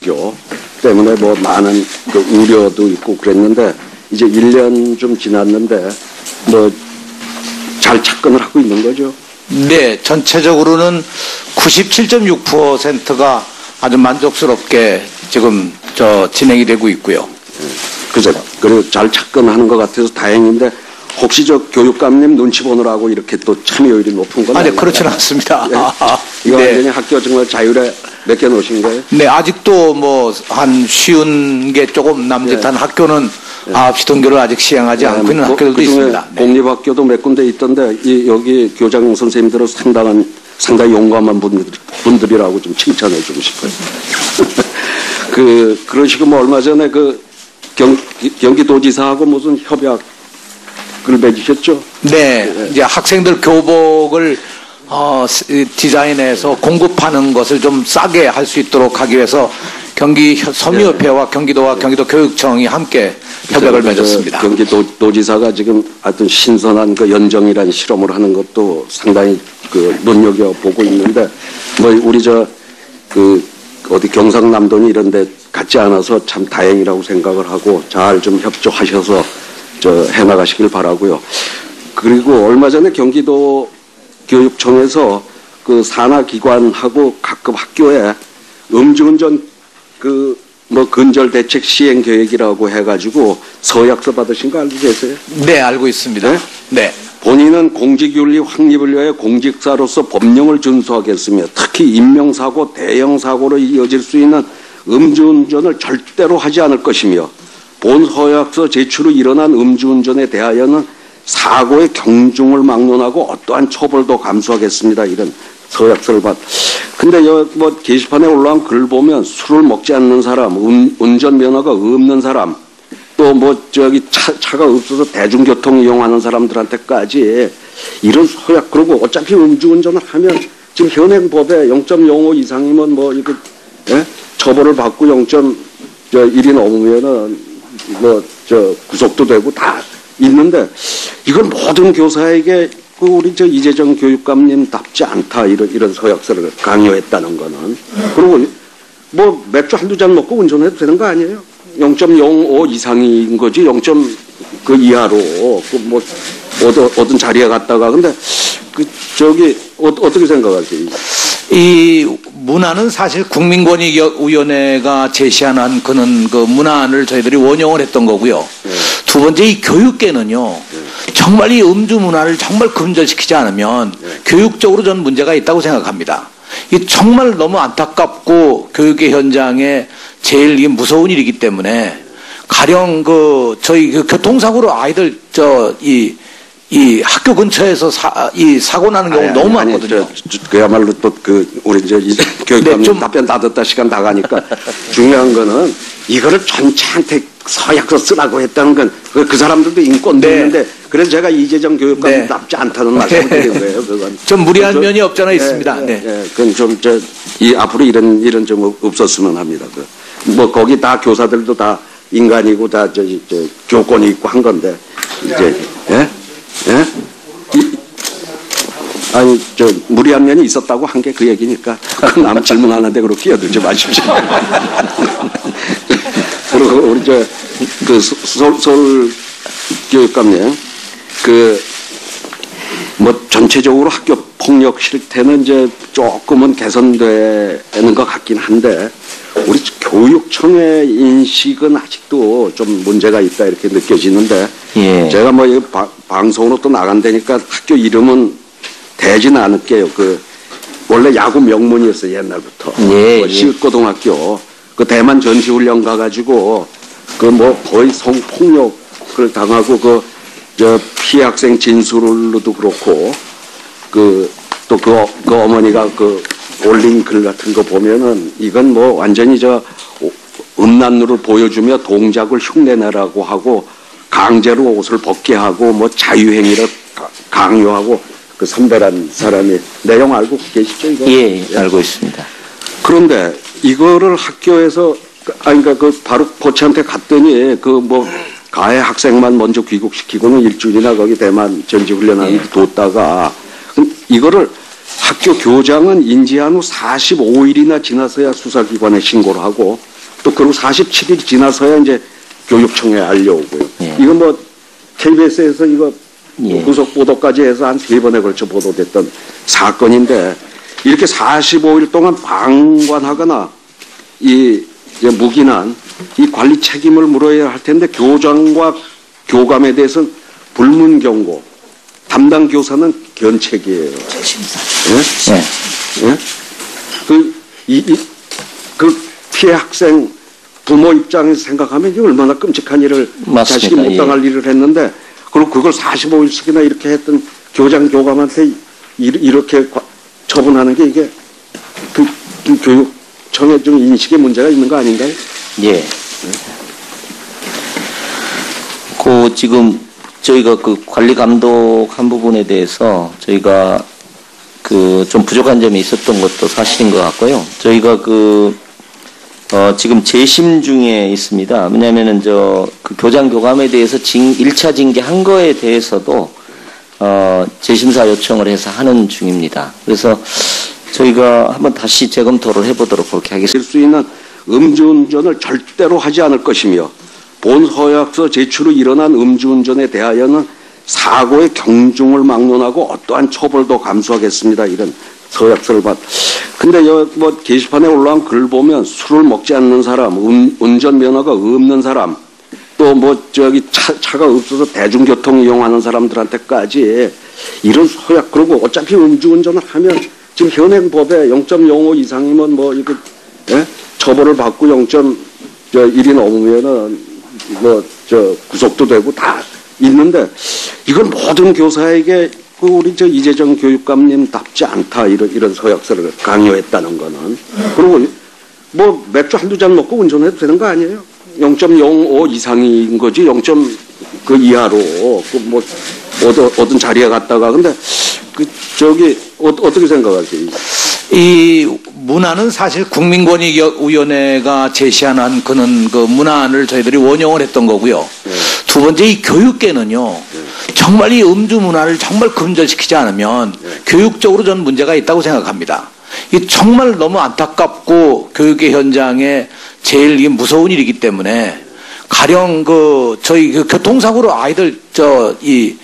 학교 때문에 뭐 많은 그 우려도 있고 그랬는데 이제 1년 좀 지났는데 뭐잘 착근을 하고 있는 거죠. 네, 전체적으로는 97.6%가 아주 만족스럽게 지금 저 진행이 되고 있고요. 그죠. 그리고 잘 착근하는 것 같아서 다행인데 혹시 저 교육감님 눈치 보느라고 이렇게 또 참여율이 높은 건 아니? 그렇지는 않습니다. 예. 이거 네. 완전히 학교 정말 자율에 맡겨 놓으신 거예요? 네, 아직도 뭐 한 쉬운 게 조금 남짓한 학교는 아홉시 등교를 아직 시행하지 않고 있는 그- 학교들도 그중에 있습니다. 네. 공립학교도 몇 군데 있던데 이 여기 교장 선생님들은 상당한 상당히 용감한 분들, 분들이라고 좀 칭찬해 주고 싶어요. 그 그러시고 뭐 얼마 전에 그 경, 경기도지사하고 무슨 협약 을 맺으셨죠? 네, 이제 학생들 교복을 어, 스- 디자인해서 공급하는 것을 좀 싸게 할 수 있도록 하기 위해서 경기 혀- 섬유협회와 경기도와 경기도 교육청이 함께 협약을 저 맺었습니다. 경기도 도지사가 지금 하여튼 신선한 그 연정이라는 실험을 하는 것도 상당히 그 눈여겨 보고 있는데 뭐 우리 저 그 어디 경상남도니 이런 데 같지 않아서 참 다행이라고 생각을 하고 잘 좀 협조하셔서 저 해나가시길 바라고요. 그리고 얼마 전에 경기도 교육청에서 그 산하기관하고 각급 학교에 음주운전 그 뭐 근절 대책 시행 계획이라고 해가지고 서약서 받으신 거 알고 계세요? 네, 알고 있습니다. 네? 네. 본인은 공직윤리 확립을 위하여 공직자로서 법령을 준수하겠으며 특히 인명사고, 대형사고로 이어질 수 있는 음주운전을 절대로 하지 않을 것이며 본 서약서 제출 후 일어난 음주운전에 대하여는 사고의 경중을 막론하고 어떠한 처벌도 감수하겠습니다. 이런 서약서를 받. 근데 여, 뭐 게시판에 올라온 글 보면 술을 먹지 않는 사람, 운, 운전 면허가 없는 사람, 또 뭐 저기 차, 차가 없어서 대중교통 이용하는 사람들한테까지 이런 서약 그리고 어차피 음주운전을 하면 지금 현행 법에 0.05 이상이면 뭐 이렇게 예? 처벌을 받고 0.1이 넘으면은 뭐 저 구속도 되고 다 있는데 이건 모든 교사에게 그 우리 저 이재정 교육감님답지 않다 이런 이런 서약서를 강요했다는 거는 그리고 뭐 맥주 한두 잔 먹고 운전해도 되는 거 아니에요? 0.05 이상인 거지 0. 그 이하로 그뭐 어떤 자리에 갔다가 근데 그 저기 어, 어떻게 생각하세요? 이 문안은 사실 국민권익위원회가 제시한 그는 그 문안을 저희들이 원용을 했던 거고요. 두 번째 이 교육계는요. 정말 이 음주 문화를 정말 금절시키지 않으면 교육적으로 저는 문제가 있다고 생각합니다. 이 정말 너무 안타깝고 교육의 현장에 제일 무서운 일이기 때문에 가령 그 저희 그 교통사고로 아이들 저이 이 학교 근처에서 사, 이 사고 나는 경우 아니, 너무 아니, 많거든요. 저, 저, 그야말로 또 그 우리 저 이- 교육감님 네, 좀- 답변 다 듣다 시간 다 가니까 중요한 거는 이거를 전체한테 서약서 쓰라고 했다는 건 그 사람들도 인권도 네. 있는데 그래서 제가 이재정 교육감님 네. 답지 않다는 말씀을 드린 거예요. 그건 좀 무리한 그래서- 면이 없잖아 예, 있습니다. 예, 네. 예, 그건 좀 저 이 앞으로 이런 이런 좀 없- 없었으면 합니다. 그 뭐 거기 다 교사들도 다 인간이고 다 저, 저 교권이 있고 한 건데 이제 예? 예? 이- 아니 저 무리한 면이 있었다고 한 게 그 얘기니까 그남 질문하는데 그렇게 끼어들지 마십시오. 그리고 우리 저그 서울 교육감님 그 뭐 전체적으로 학교 폭력 실태는 이제 조금은 개선되는 것 같긴 한데 우리 교육청의 인식은 아직도 좀 문제가 있다 이렇게 느껴지는데 예. 제가 뭐이 방송으로 또 나간다니까 학교 이름은 대진 않을게요. 그 원래 야구 명문이었어요 옛날부터. 예, 뭐 예. 시립고등학교 그 대만 전시훈련 가가지고 그 뭐 거의 성폭력을 당하고 그 저 피해 학생 진술로도 그렇고 그 또그그 어머니가 그 올린 글 같은 거 보면은 이건 뭐 완전히 저 오- 음란물을 보여주며 동작을 흉내내라고 하고 강제로 옷을 벗게 하고 뭐 자유행위를 가- 강요하고 그 선배란 사람이 내용 알고 계시죠 이거? 예, 알고 있습니다. 그런데 이거를 학교에서 그- 아니 그러니까 그 바로 코치한테 갔더니 그 뭐 가해 학생만 먼저 귀국시키고는 일주일이나 거기 대만 전지 훈련하는 데 뒀다가 그럼 이거를 학교 교장은 인지한 후 45일이나 지나서야 수사기관에 신고를 하고 또 그리고 47일 지나서야 이제 교육청에 알려오고요. 예. 이건 뭐 KBS에서 이거 예. 구속 보도까지 해서 한 세 번에 걸쳐 보도됐던 사건인데 이렇게 45일 동안 방관하거나 이 무기난 이 관리 책임을 물어야 할 텐데 교장과 교감에 대해서는 불문 경고, 담당 교사는 견책이에요. 예? 네. 예? 그, 이, 이, 그 피해 학생 부모 입장에서 생각하면 이게 얼마나 끔찍한 일을 맞습니다. 자식이 못 예. 당할 일을 했는데 그리고 그걸 45일씩이나 이렇게 했던 교장 교감한테 이- 이렇게 과- 처분하는 게 이게 그, 그 교육청의 좀 인식에 문제가 있는 거 아닌가요? 예. 그 지금 저희가 그 관리 감독한 부분에 대해서 저희가 그 좀 부족한 점이 있었던 것도 사실인 것 같고요. 저희가 그 어, 지금 재심 중에 있습니다. 왜냐면은 저, 그 교장 교감에 대해서 징, 1차 징계 한 거에 대해서도, 어, 재심사 요청을 해서 하는 중입니다. 그래서 저희가 한번 다시 재검토를 해보도록 그렇게 하겠습니다. 수 있는 음주운전을 절대로 하지 않을 것이며 본 서약서 제출로 일어난 음주운전에 대하여는 사고의 경중을 막론하고 어떠한 처벌도 감수하겠습니다. 이런 서약서를 받. 근데 여, 뭐 게시판에 올라온 글 보면 술을 먹지 않는 사람, 운, 운전 면허가 없는 사람, 또 뭐 저기 차, 차가 없어서 대중교통 이용하는 사람들한테까지 이런 서약 그리고 어차피 음주운전을 하면 지금 현행 법에 0.05 이상이면 뭐 이렇게 예? 처벌을 받고 0.1이 넘으면은 뭐 저 구속도 되고 다 있는데 이걸 모든 교사에게 그 우리 저 이재정 교육감님 답지 않다 이런 이런 서약서를 강요했다는 거는 그리고 뭐 맥주 한두 잔 먹고 운전해도 되는 거 아니에요? 0.05 이상인 거지 0. 그 이하로 그뭐 어떤 자리에 갔다가 근데 그 저기 어, 어떻게 생각하세요? 이 문안은 사실 국민권익위원회가 제시한 그는 그 문안을 저희들이 원용을 했던 거고요. 두 번째 이 교육계는요. 정말 이 음주 문화를 정말 금절시키지 않으면 교육적으로 저는 문제가 있다고 생각합니다. 이 정말 너무 안타깝고 교육의 현장에 제일 무서운 일이기 때문에 가령 그 저희 그 교통사고로 아이들 저이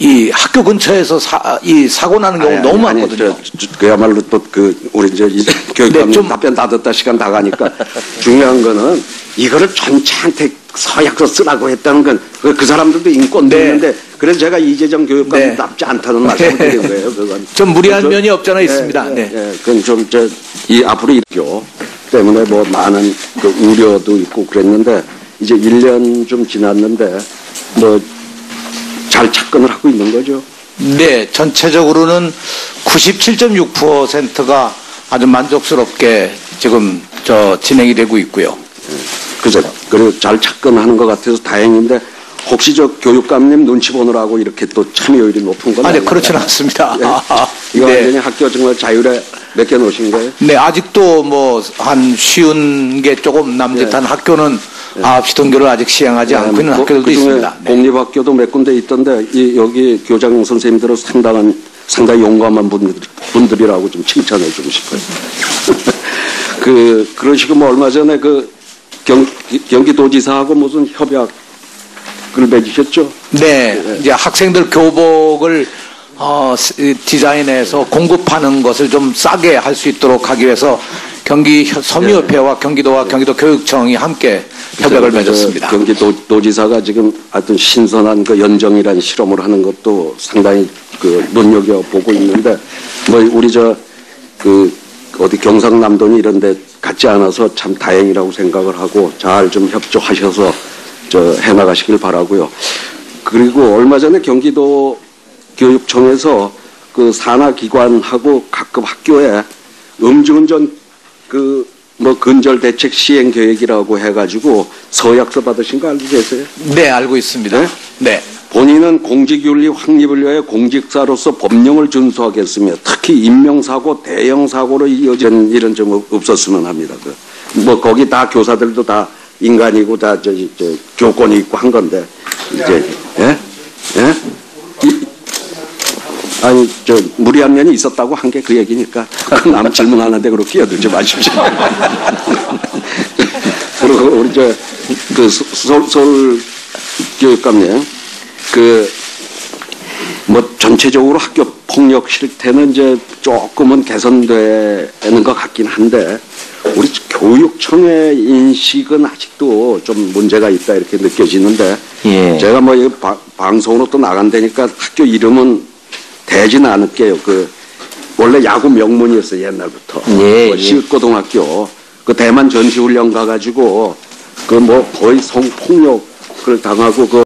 이 학교 근처에서 사, 이 사고 나는 경우 아니, 너무 아니, 많거든요. 저, 저, 그야말로 또 그 우리 저 이- 교육감님 네, 좀- 답변 다 듣다 시간 다 가니까 중요한 거는 이거를 전체한테 서약서 쓰라고 했다는 건그 사람들도 인권도 네. 있는데 그래서 제가 이재정 교육감님 네. 답지 않다는 말씀을 드린 거예요. 그건 좀 무리한 그건 면이 없잖아 있습니다. 예, 네. 예, 그건 좀 저 이 앞으로 이교 때문에 뭐 많은 그 우려도 있고 그랬는데 이제 1년 좀 지났는데 뭐 잘 착근을 하고 있는 거죠. 네, 전체적으로는 97.6%가 아주 만족스럽게 지금 저 진행이 되고 있고요. 그죠. 그리고 잘 착근하는 것 같아서 다행인데 혹시 저 교육감님 눈치 보느라고 이렇게 또 참여율이 높은 건 아니, 아닌가요? 그렇지는 않습니다. 예. 이거 네. 완전히 학교 정말 자율에 맡겨 놓으신 거예요? 네, 아직도 뭐 한 쉬운 게 조금 남짓한 학교는 아홉시 등교를 아직 시행하지 않고 있는 뭐, 학교들도 그중에 있습니다. 네. 공립학교도 몇 군데 있던데 이 여기 교장 선생님들은 상당한 상당히 용감한 분들, 분들이라고 좀 칭찬해 주고 싶어요. 그 그러시고 뭐 얼마 전에 그 경, 경기도지사하고 무슨 협약 을 맺으셨죠? 네, 이제 학생들 교복을 어, 스- 디자인해서 공급하는 것을 좀 싸게 할 수 있도록 하기 위해서 경기 혀- 섬유협회와 경기도와 경기도 교육청이 함께 협약을 그 맺었습니다. 경기도 도지사가 지금 하여튼 신선한 그 연정이라는 실험을 하는 것도 상당히 그 눈여겨 보고 있는데 뭐 우리 저 그 어디 경상남도니 이런 데 같지 않아서 참 다행이라고 생각을 하고 잘 좀 협조하셔서 저 해나가시길 바라고요. 그리고 얼마 전에 경기도 교육청에서 그 산하기관하고 각급 학교에 음주운전 그 뭐 근절 대책 시행 계획이라고 해가지고 서약서 받으신 거 알고 계세요? 네, 알고 있습니다. 네? 네. 본인은 공직윤리 확립을 위하여 공직자로서 법령을 준수하겠으며 특히 인명사고, 대형사고로 이어진 좀 없- 없었으면 합니다. 그. 뭐 거기 다 교사들도 다 인간이고 다 저, 저, 교권이 있고 한 건데 이제 예? 예? 이- 아니 저 무리한 면이 있었다고 한 게 그 얘기니까 그남 질문하는데 그렇게 끼어들지 마십시오. 그리고 우리 저그 서울 교육감님 그 뭐 전체적으로 학교 폭력 실태는 이제 조금은 개선되는 것 같긴 한데 우리 교육청의 인식은 아직도 좀 문제가 있다 이렇게 느껴지는데 예. 제가 뭐이 방송으로 또 나간다니까 학교 이름은 대진 않을게요. 그 원래 야구 명문이었어요 옛날부터. 예, 뭐 예. 시고등학교 그 대만 전시훈련 가가지고 그 뭐 거의 성폭력을 당하고 그